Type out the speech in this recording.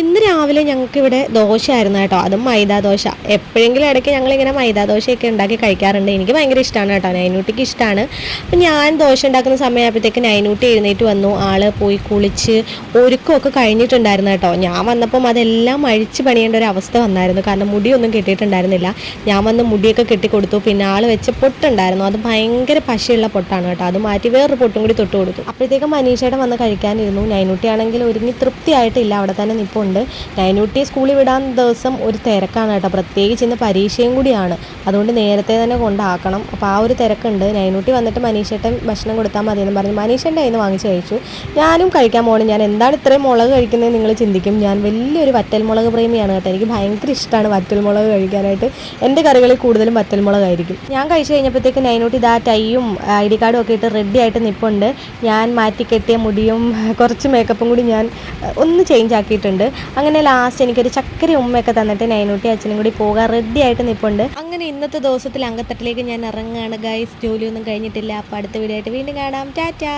ഇന്ന് രാവിലെ ഞങ്ങൾക്ക് ഇവിടെ ദോശയായിരുന്നു കേട്ടോ. അതും മൈദാ ദോശ. എപ്പോഴെങ്കിലും ഇടയ്ക്ക് ഞങ്ങൾ ഇങ്ങനെ മൈദാ ദോശയൊക്കെ ഉണ്ടാക്കി കഴിക്കാറുണ്ട്. എനിക്ക് ഭയങ്കര ഇഷ്ടമാണ് കേട്ടോ. നൈനൂട്ടിക്ക് ഇഷ്ടമാണ് അപ്പം ഞാൻ ദോശ ഉണ്ടാക്കുന്ന സമയമായപ്പോഴത്തേക്ക് നൈനൂട്ടി എഴുന്നേറ്റ് വന്നു. ആൾ പോയി കുളിച്ച് ഒരുക്കമൊക്കെ കഴിഞ്ഞിട്ടുണ്ടായിരുന്നു കേട്ടോ. ഞാൻ വന്നപ്പം അതെല്ലാം അഴിച്ച് പണിയേണ്ട ഒരു അവസ്ഥ വന്നായിരുന്നു. കാരണം മുടിയൊന്നും കെട്ടിയിട്ടുണ്ടായിരുന്നില്ല. ഞാൻ വന്ന് മുടിയൊക്കെ കെട്ടിക്കൊടുത്തു. പിന്നെ ആൾ വെച്ച പൊട്ടുണ്ടായിരുന്നു. അത് ഭയങ്കര പശയുള്ള പൊട്ടാണ് കേട്ടോ. അത് മാറ്റി വേറൊരു പൊട്ടും കൂടി തൊട്ട് കൊടുത്തു അപ്പോഴത്തേക്കും മനീഷയുടെ വന്ന് കഴിക്കാനിരുന്നു. നൈനൂട്ടിയാണെങ്കിൽ ഒരുങ്ങി തൃപ്തിയായിട്ടില്ല. അവിടെ തന്നെ നിൽപ്പുണ്ട് നൈനൂട്ടിയെ സ്കൂളിൽ വിടാൻ ദിവസം ഒരു തിരക്കാണ് കേട്ടോ. പ്രത്യേകിച്ച് ഇന്ന് പരീക്ഷയും കൂടിയാണ്. അതുകൊണ്ട് നേരത്തെ തന്നെ കൊണ്ടാക്കണം. അപ്പോൾ ആ ഒരു തിരക്കുണ്ട്. നൈനൂട്ടി വന്നിട്ട് മനീഷേട്ടൻ ഭക്ഷണം കൊടുത്താൽ മതി എന്ന് പറഞ്ഞു. കയ്യിൽ നിന്ന് വാങ്ങിച്ച് കഴിച്ചു. ഞാനും കഴിക്കാൻ പോകണം ഞാൻ എന്താണ് ഇത്രയും മുളക് കഴിക്കുന്നത് നിങ്ങൾ ചിന്തിക്കും. ഞാൻ വലിയൊരു വറ്റൽ മുളക് പ്രേമിയാണ് കേട്ടോ. എനിക്ക് ഭയങ്കര ഇഷ്ടമാണ് വറ്റൽ മുളക് കഴിക്കാനായിട്ട്. എന്റെ കറികളിൽ കൂടുതലും വറ്റൽ മുളകായിരിക്കും ഞാൻ കഴിച്ചു കഴിഞ്ഞപ്പോഴത്തേക്ക് നൈനൂട്ടി ഇതാ ടൈയും ഐ ഡി കാർഡും ഒക്കെ ഇട്ട് റെഡി ആയിട്ട് നിൽപ്പുണ്ട് ഞാൻ മാറ്റി കെട്ടിയ മുടിയും കുറച്ച് മേക്കപ്പും കൂടി ഞാൻ ഒന്ന് ചേഞ്ച് ആക്കിയിട്ടുണ്ട്. അങ്ങനെ ലാസ്റ്റ് എനിക്കൊരു ചക്കര ഉമ്മയൊക്കെ തന്നിട്ട് നൈനൂട്ടി അച്ഛനും കൂടി പോകാൻ റെഡി ആയിട്ട് നിൽപ്പുണ്ട് അങ്ങനെ ഇന്നത്തെ ദിവസത്തിൽ അങ്കത്തട്ടിലേക്ക് ഞാൻ ഇറങ്ങുകയാണ് ഗൈസ് ജോലിയൊന്നും കഴിഞ്ഞിട്ടില്ല. അപ്പോൾ അടുത്ത വീഡിയോ ആയിട്ട് വീണ്ടും കാണാം. ടാറ്റാ!